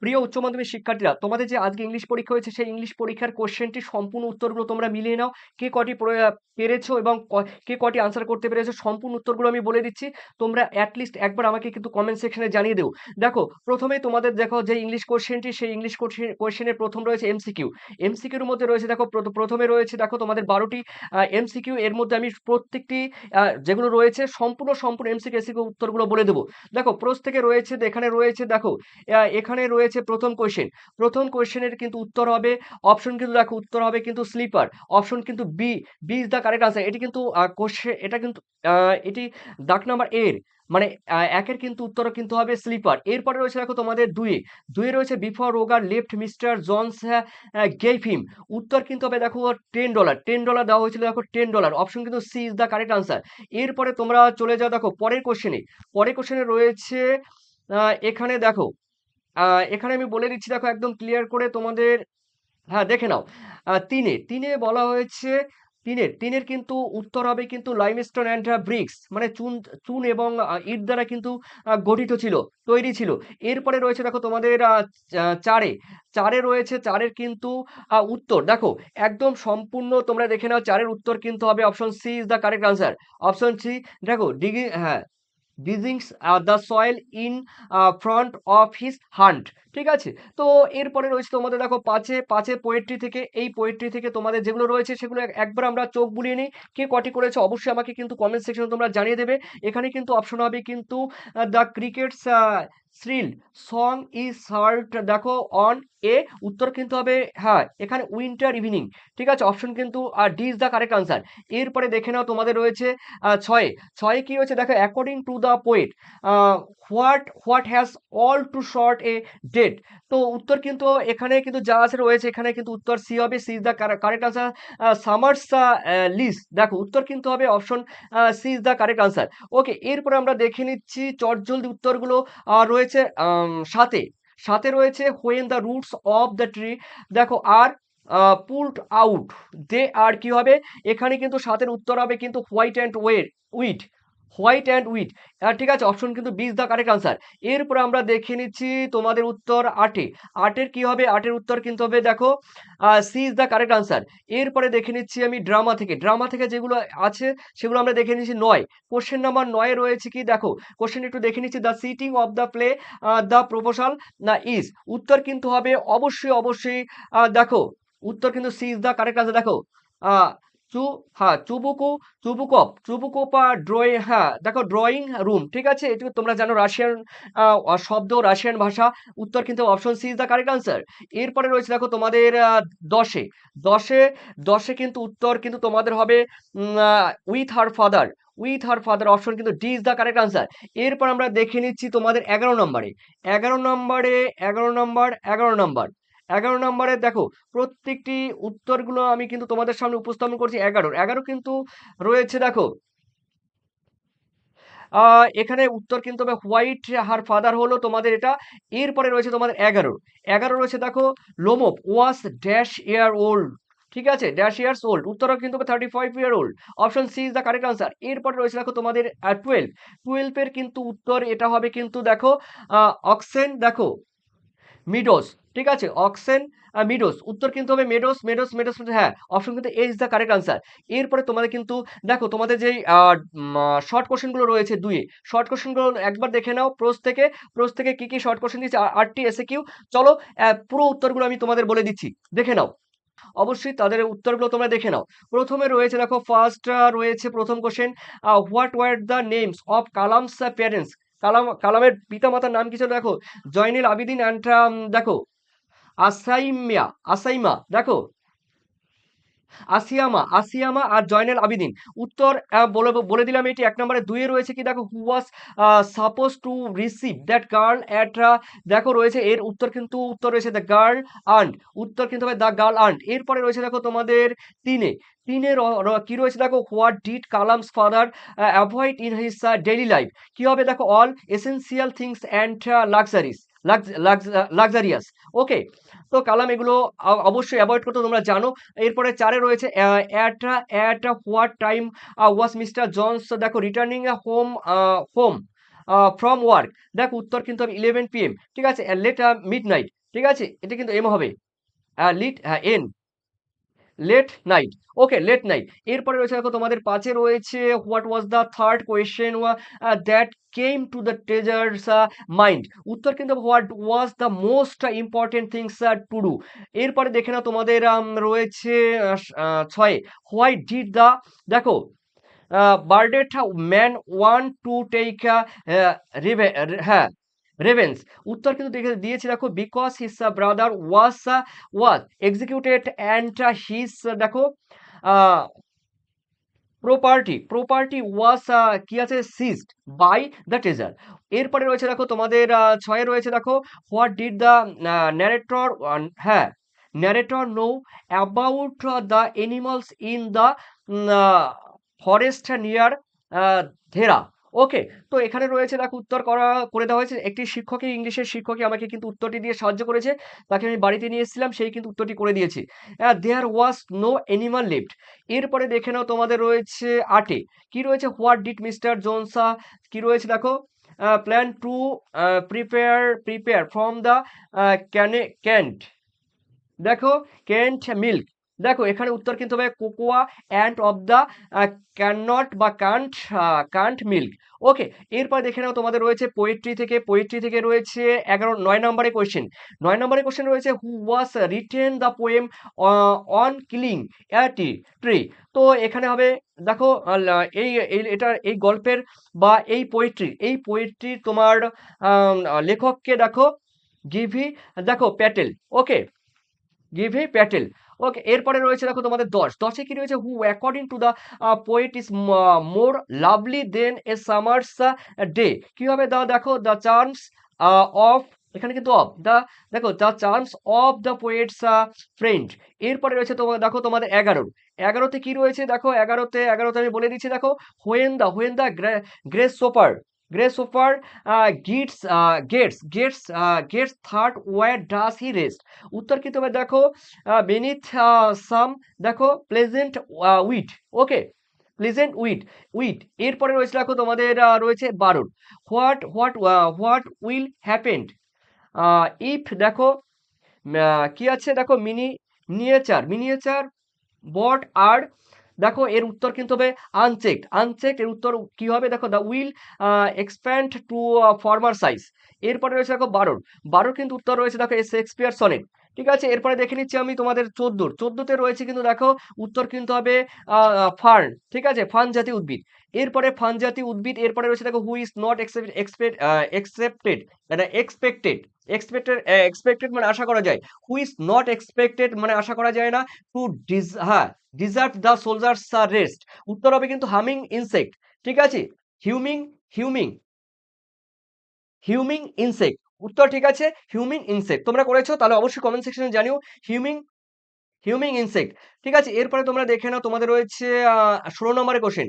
প্রিয় উচ্চ মাধ্যমিক শিক্ষার্থীরা, তোমাদের যে আজকে ইংলিশ পরীক্ষা হয়েছে, সেই ইংলিশ পরীক্ষার কোশ্চেনটি সম্পূর্ণ উত্তরগুলো তোমরা মিলিয়ে নাও। কে কটি পেরেছ এবং ক- কটি আনসার করতে পেরেছ, সম্পূর্ণ উত্তরগুলো আমি বলে দিচ্ছি। তোমরা অ্যাটলিস্ট একবার আমাকে কিন্তু কমেন্ট সেকশনে জানিয়ে দেও। দেখো, প্রথমে তোমাদের দেখো যে ইংলিশ কোশ্চেনটি সেই ইংলিশ কোশ্চেনের প্রথম রয়েছে এমসিকিউ এমসিকিউর মধ্যে রয়েছে দেখো, প্রথ- প্রথমে রয়েছে দেখো তোমাদের বারোটি এমসিকিউ এর মধ্যে আমি প্রত্যেকটি যেগুলো রয়েছে, সম্পূর্ণ সম্পূর্ণ এমসিকিউ এসিকিউ উত্তরগুলো বলে দেবো। দেখো প্রোস থেকে রয়েছে, এখানে রয়েছে দেখো এখানে রয়েছে প্রথম কোয়েশ্চেন প্রথম কোয়েশ্চেনের কিন্তু উত্তর হবে অপশন কিন্তু দেখো উত্তর হবে কিন্তু স্লিপার অপশন কিন্তু B B is the correct answer এটি কিন্তু কোশ্চেন এটা কিন্তু এটি দাগ নাম্বার এর মানে একের কিন্তু উত্তর কিন্তু হবে স্লিপার এরপরে রয়েছে দেখো তোমাদের দুয়ে দুয়ে রয়েছে before Roger left Mister Johns him উত্তর কিন্তু হবে দেখো টেন ডলার টেন ডলার দেওয়া হয়েছিল দেখো টেন ডলার অপশন কিন্তু C is the correct answer এরপরে তোমরা চলে যাও দেখো পরের কোশ্চেনে পরের কোশ্চেনে রয়েছে এখানে দেখো এখানে আমি বলে দিচ্ছি, দেখো একদম ক্লিয়ার করে তোমাদের হ্যাঁ দেখে নাও। তিনে তিনে বলা হয়েছে, তিনের তিনের কিন্তু উত্তর হবে কিন্তু লাইমস্টোন অ্যান্ড ব্রিক্স মানে চুন চুন এবং ইট দ্বারা কিন্তু গঠিত ছিল, তৈরি ছিল। এরপরে রয়েছে দেখো তোমাদের চারে চারে রয়েছে, চারের কিন্তু উত্তর। দেখো, একদম সম্পূর্ণ তোমরা দেখে নাও, চারের উত্তর কিন্তু হবে option C is the correct answer option C দেখো ডিগি হ্যাঁ beatings uh, the soil in uh, front of his hunt. ঠিক আছে? তো এরপরে রয়েছে তোমাদের দেখো পাঁচে পাঁচে পোয়েট্রি থেকে, এই পোয়েট্রি থেকে তোমাদের যেগুলো রয়েছে সেগুলো একবার আমরা চোখ বুলিয়ে নিই। কে কটি করেছে অবশ্যই আমাকে কিন্তু কমেন্ট সেকশনে তোমরা জানিয়ে দেবে। এখানে কিন্তু অপশন হবে কিন্তু the crickets shrill song is heard দেখো অন এ উত্তর কিন্তু হবে হ্যাঁ এখানে উইন্টার ইভিনিং ঠিক আছে? অপশন কিন্তু, আর D is the correct answer এরপরে দেখে নাও তোমাদের রয়েছে ছয়ে। ছয়ে কি হয়েছে? দেখো according to the poet what what has all too short a date তো উত্তর কিন্তু এখানে কিন্তু যা আছে রয়েছে, এখানে কিন্তু উত্তর সি হবে C is the correct answer summer's lease দেখো, উত্তর কিন্তু হবে option C is the correct answer okay এরপরে আমরা দেখে নিচ্ছি চটজলদি উত্তরগুলো রয়েছে সাথে সাথে রয়েছে when the roots of the tree দেখো আর পুলড আউট দে আর কি হবে? এখানে কিন্তু সাতের উত্তর হবে কিন্তু white and wait wit white and wit. ঠিক আছে, অপশন কিন্তু B is the correct answer. এরপর আমরা দেখে নিচ্ছি তোমাদের উত্তর আটে। আটের কি হবে? আটের উত্তর কিন্তু হবে, দেখো C is the correct answer. এরপরে দেখে নিচ্ছি আমি ড্রামা থেকে। ড্রামা থেকে যেগুলো আছে, সেগুলো আমরা দেখে নিচ্ছি নয়। কোশ্চেন নাম্বার নয়ে রয়েছে কি? দেখো কোশ্চেন একটু দেখে নিচ্ছি। The sitting of the play the proposal না, ইজ। উত্তর কিন্তু হবে অবশ্যই অবশ্যই দেখো, উত্তর কিন্তু C is the correct answer. দেখো চু হ্যাঁ চুবুকু, চুবুকপ, চুবুকোপা ড্রয়িং হ্যাঁ দেখো ড্রয়িং রুম ঠিক আছে? এটি তোমরা জানো রাশিয়ান শব্দ, রাশিয়ান ভাষা, উত্তর কিন্তু option C is the correct answer এরপরে রয়েছে দেখো তোমাদের দশে। দশে দশে কিন্তু উত্তর কিন্তু তোমাদের হবে with her father with her father option কিন্তু D is the correct answer এরপর আমরা দেখে নিচ্ছি তোমাদের এগারো নম্বরে। এগারো নম্বরে, এগারো নম্বর এগারো নম্বর। এগারো নম্বরে দেখো, প্রত্যেকটি উত্তরগুলো আমি কিন্তু তোমাদের সামনে উপস্থাপন করছি এগারোর এগারো কিন্তু রয়েছে দেখো এখানে উত্তর কিন্তু হবে হোয়াইট, হার ফাদার হলো তোমাদের এটা, এরপরে রয়েছে তোমাদের এগারো। এগারো রয়েছে দেখো লোমোপ ওয়াস ড্যাশ ইয়ার ওল্ড, ঠিক আছে? ড্যাশ ইয়ার্স ওল্ড, উত্তরও কিন্তু thirty five year old. Option C is the correct answer. এরপরে রয়েছে দেখো তোমাদের টুয়েলভ। টুয়েলভের কিন্তু উত্তর এটা হবে কিন্তু দেখো অক্সেন, দেখো, মিডোস। ঠিক আছে? Oxen meadows. উত্তর কিন্তু হবে মেডোস মেডোস মেডোস হ্যাঁ অপশন কিন্তু A is the correct answer এরপরে তোমাদের কিন্তু, দেখো তোমাদের যেই শর্ট কোশ্চেনগুলো রয়েছে দুয়ে শর্ট কোশ্চেনগুলো একবার দেখে নাও প্রোস থেকে। প্রোস থেকে কি কি শর্ট কোশ্চেন দিচ্ছে আটটি এসে কিউ চলো পুরো উত্তরগুলো আমি তোমাদের বলে দিচ্ছি। দেখে নাও। অবশ্যই তাদের উত্তরগুলো তোমরা দেখে নাও। প্রথমে রয়েছে দেখো ফার্স্ট রয়েছে প্রথম question what were the names of Kalam's parents Kalam, কালামের পিতামাতার নাম কি ছিল? দেখো, জয়নুল আবিদিন অ্যান্ড দেখো আসাইমিয়া, আসাইমা, দেখো। আসিয়ামা আসিয়ামা আর জয়নুল আবিদিন। উত্তর বলে দিলাম এটি এক নম্বরে। দুয়ে রয়েছে কি? দেখো who was suppose to receive that girl at দেখো, রয়েছে এর উত্তর কিন্তু, উত্তর রয়েছে দ্য গার্ল আন্ট উত্তর কিন্তু হবে দ্য গার্ল আন্ট এরপরে রয়েছে দেখো তোমাদের তিনে। তিনে র- র- কি রয়েছে? দেখো what did Kalam's father avoid in his daily life কি হবে? দেখো all essential things and luxuries luxurious okay তো কালাম এগুলো অবশ্যই অ্যাভয়েড করতে তোমরা জানো। এরপরে চারে রয়েছে at at what time was Mister Johns দেখো returning home home from work দেখো উত্তর কিন্তু হবে ইলেভেন পিএম ঠিক আছে? লেট মিড নাইট ঠিক আছে? এটা কিন্তু এম হবে। লিট N late night okay late night এরপরে রয়েছে দেখো তোমাদের পাঁচে রয়েছে what was the third question that came to the treasures mind উত্তর কিন্তু what was the most important things to do এরপরে দেখে না তোমাদের um, রয়েছে ছয়ে। হোয়াই ডিড দ্য দেখো bearded man want to take হ্যাঁ রেভেন্স উত্তর কিন্তু দেখে দিয়েছে দেখো because his brother was was executed and his দেখো প্রপার্টি প্রপার্টি ওয়াজ কি আছে? সিজড বাই দ্য ট্রেজার এরপরে রয়েছে দেখো, তোমাদের ছয়ে রয়েছে দেখো হোয়াট ডিড দ্য ন্যারেটর হ্যাঁ narrator know about the animals in the forest near Dehra okay তো এখানে রয়েছে দেখো উত্তর করা, করে দেওয়া হয়েছে। একটি শিক্ষকই ইংলিশের শিক্ষকই আমাকে কিন্তু উত্তরটি দিয়ে সাহায্য করেছে। তাকে আমি বাড়িতে নিয়ে এসেছিলাম, সেই কিন্তু উত্তরটি করে দিয়েছি। There was no animal left এরপরে দেখে নাও তোমাদের রয়েছে আটে। কি রয়েছে? হোয়াট ডিড মিস্টার জোনসা কি রয়েছে দেখো? Plan to prepare prepare from the can canned দেখো ক্যান্ট মিল্ক দেখো, এখানে উত্তর কিন্তু হবে cocoa and of the can not বা কান্ট কান্ট মিল্ক ওকে এরপর দেখে নাও তোমাদের রয়েছে পোয়েট্রি থেকে পোয়েট্রি থেকে রয়েছে এগারো, নয় নম্বরে কোয়েশ্চেন নয় নম্বরে কোয়েশ্চেন রয়েছে who was written the poem on killing the tree তো এখানে হবে, দেখো এই এটার এই গল্পের বা এই পোয়েট্রি এই পোয়েট্রি তোমার লেখককে দেখো গিভি দেখো প্যাটেল ওকে গিভি প্যাটেল ওকে এরপরে রয়েছে দেখো তোমাদের দশ। দশে কি রয়েছে? Who according to the poet is more lovely then a summer's day কি হবে? দা দেখো দ্য চার্মস অফ এখানে কিন্তু অফ দ্য দেখো the charms of the poet's friend এরপরে রয়েছে তোমার, দেখো, তোমাদের এগারো। এগারোতে কি রয়েছে? দেখো, এগারোতে এগারোতে আমি বলে দিচ্ছি, দেখো when the when the grasshopper grasshopper gets gets gets gets tired where does he rest উত্তর কিন্তু হবে দেখো বেনিথ সাম দেখো pleasant weed okay pleasant weed weed এরপরে রয়েছে দেখো তোমাদের আহ, রয়েছে বারণ what what what will happened if দেখো আহ, কি আছে দেখো মিনি মিনিয়েচার মিনিয়েচার বট আর দেখো, এর উত্তর কিন্তু হবে আনচেকড আনচেকড এর উত্তর কি হবে? দেখো the will expand to former size এরপরে রয়েছে দেখো বারোর। বারোর কিন্তু উত্তর রয়েছে দেখো শেক্সপিয়ার সনেট ঠিক আছে? এরপরে দেখে নিচ্ছি আমি তোমাদের চোদ্দোর। চোদ্দোতে রয়েছে কিন্তু দেখো, উত্তর কিন্তু হবে ফার্ন। ঠিক আছে? ফান জাতীয় উদ্ভিদ। এরপরে ফান জাতীয় উদ্ভিদ, এরপরে রয়েছে দেখো who is not expect excepted মানে এক্সপেক্টেড এক্সপেক্টেড এক্সপেক্টেড মানে আশা করা যায়। হু ইজ নট এক্সপেক্টেড মানে আশা করা যায় না। টু ডিজ হ্যাঁ deserve the soldiers R rest উত্তর হবে কিন্তু হামিং ইনসেক্ট ঠিক আছে? হিউমিং হিউমিং হিউমিং ইনসেক্ট উত্তর ঠিক আছে? হিউমিং ইনসেক্ট তোমরা করেছ? তাহলে অবশ্যই কমেন্ট সেকশনে জানিও। হিউমিং হিউমিং ইনসেক্ট ঠিক আছে? এরপরে তোমরা দেখে নাও, তোমাদের রয়েছে ষোলো নম্বরের কোশ্চেন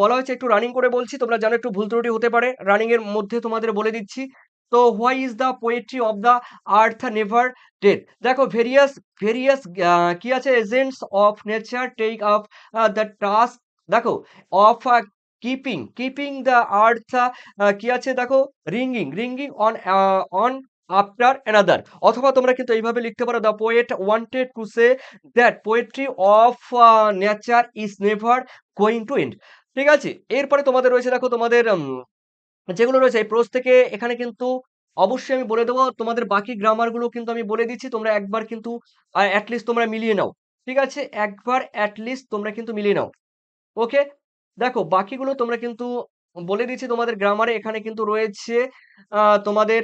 বলা হয়েছে একটু রানিং করে বলছি, তোমরা জানো একটু ভুল ত্রুটি হতে পারে। রানিং এর মধ্যে তোমাদের বলে দিচ্ছি। তো why is the poetry of the earth never death দেখো ভেরিয়াস ভেরিয়াস কি আছে? Agents of nature take up the task দেখো of keeping keeping the earth কি আছে? দেখো ringing ringing on on after another অথবা তোমরা কিন্তু এইভাবে লিখতে পারো the poet wanted to say that poetry of nature is never going to end ঠিক আছে? এরপরে তোমাদের রয়েছে, দেখো, তোমাদের যেগুলো রয়েছে, এই প্রোজ থেকে এখানে কিন্তু অবশ্যই আমি বলে দেবো, তোমাদের বাকি গ্রামারগুলো কিন্তু আমি বলে দিচ্ছি, তোমরা একবার কিন্তু অ্যাটলিস্ট তোমরা মিলিয়ে নাও। ঠিক আছে? একবার অ্যাটলিস্ট তোমরা কিন্তু মিলিয়ে নাও। ওকে দেখো, বাকিগুলো তোমরা কিন্তু বলে দিচ্ছি, তোমাদের গ্রামারে এখানে কিন্তু রয়েছে তোমাদের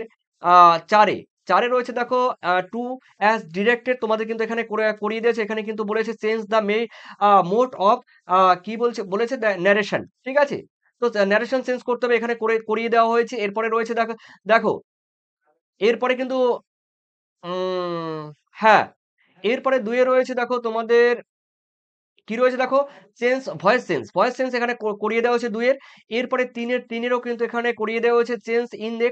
চারে। চারে রয়েছে দেখো টু অ্যাজ ডিরেক্টেড তোমাদের কিন্তু এখানে করে, করিয়ে দিয়েছে। এখানে কিন্তু বলেছে change the May mode of কি বলছে, বলেছে ন্যারেশন ঠিক আছে? তো ন্যারেশন চেঞ্জ করতে হবে, এখানে করে, করিয়ে দেওয়া হয়েছে। এরপরে রয়েছে দেখো দেখো এরপরে কিন্তু হ্যাঁ এরপরে দুয়ে রয়েছে দেখো তোমাদের, কি রয়েছে দেখো? Change voice change voice change এখানে করিয়ে দেওয়া হয়েছে দুয়ের এরপরে তিনের, তিনেরও কিন্তু এখানে করিয়ে দেওয়া হয়েছে change in a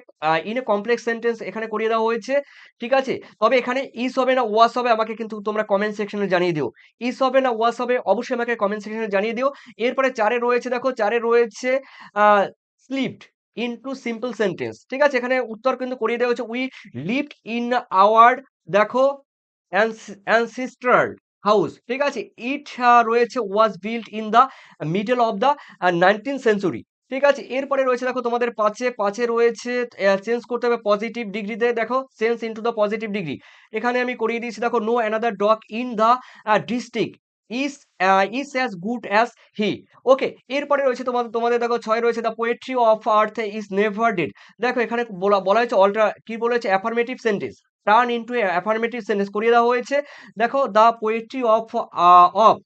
in a complex sentence এখানে করিয়ে দেওয়া হয়েছে, ঠিক আছে? তবে এখানে ইস হবে না ওয়াস হবে আমাকে কিন্তু তোমরা কমেন্ট সেকশনে জানিয়ে দিও। ইস হবে না ওয়াস হবে অবশ্যই আমাকে কমেন্ট সেকশনে জানিয়ে দিও। এরপরে চারে রয়েছে দেখো, চারে রয়েছে স্লিপড ইনটু সিম্পল সেন্টেন্স ঠিক আছে? এখানে উত্তর কিন্তু করিয়ে দেওয়া হচ্ছে উই লিভড ইন আওয়ার দেখো অ্যানসিস্টার হাউস ঠিক আছে? ইট রয়েছে was build in the middle of the nineteen century ঠিক আছে? এরপরে রয়েছে, দেখো, তোমাদের পাঁচে পাঁচে রয়েছে চেঞ্জ করতে হবে পজিটিভ ডিগ্রিতে দেখো change into the positive degree এখানে আমি করিয়ে দিয়েছি, দেখো no another dog in the district is is as good as he okay এরপরে রয়েছে তোমাদের তোমাদের দেখো ছয় রয়েছে the poetry of earth is never dead দেখো এখানে বলা বলা হয়েছে অল্টার কি বলা হয়েছে affirmative sentence turn into affirmative sentence করিয়ে দেওয়া হয়েছে। দেখো the poetry of of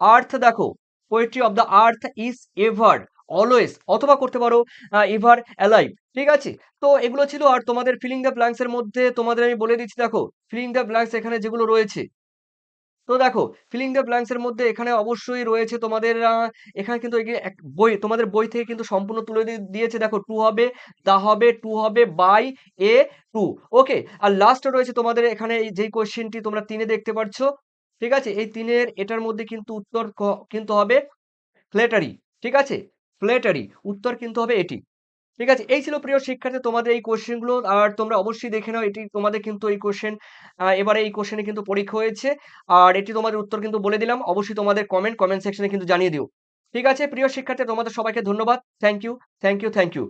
earth দেখো poetry of the earth is ever always অথবা করতে পারো এভার অ্যালাইভ ঠিক আছে? তো এগুলো ছিল আর তোমাদের ফিলিং দ্য ব্ল্যাঙ্কস এর মধ্যে, তোমাদের আমি বলে দিচ্ছি, দেখো ফিলিং দ্য ব্ল্যাঙ্কস এখানে যেগুলো রয়েছে তো দেখো ফিলিং দ্য ব্ল্যাঙ্কস এর মধ্যে এখানে অবশ্যই রয়েছে তোমাদের এখানে কিন্তু বই, তোমাদের বই থেকে কিন্তু সম্পূর্ণ তুলে দিয়ে- দিয়েছে। দেখো, টু হবে, দা হবে, টু হবে, বাই, এ, টু। ওকে, আর লাস্টে রয়েছে তোমাদের এখানে যেই কোশ্চেনটি তোমরা তিনে দেখতে পাচ্ছ ঠিক আছে? এই তিনের, এটার মধ্যে কিন্তু উত্তর কিন্তু হবে ফ্লেটারি ঠিক আছে? ফ্লেটারি উত্তর কিন্তু হবে এটি। ঠিক আছে? এই ছিল প্রিয় শিক্ষার্থী, তোমাদের এই কোশ্চেনগুলো আর তোমরা অবশ্যই দেখে নাও, এটি তোমাদের কিন্তু এই কোশ্চেন এবারে এই কোশ্চেনে কিন্তু পরীক্ষা হয়েছে। আর এটি তোমাদের উত্তর কিন্তু বলে দিলাম। অবশ্যই তোমাদের কমেন্ট কমেন্ট সেকশনে কিন্তু জানিয়ে দিও। ঠিক আছে? প্রিয় শিক্ষার্থী, তোমাদের সবাইকে ধন্যবাদ। Thank you thank you thank you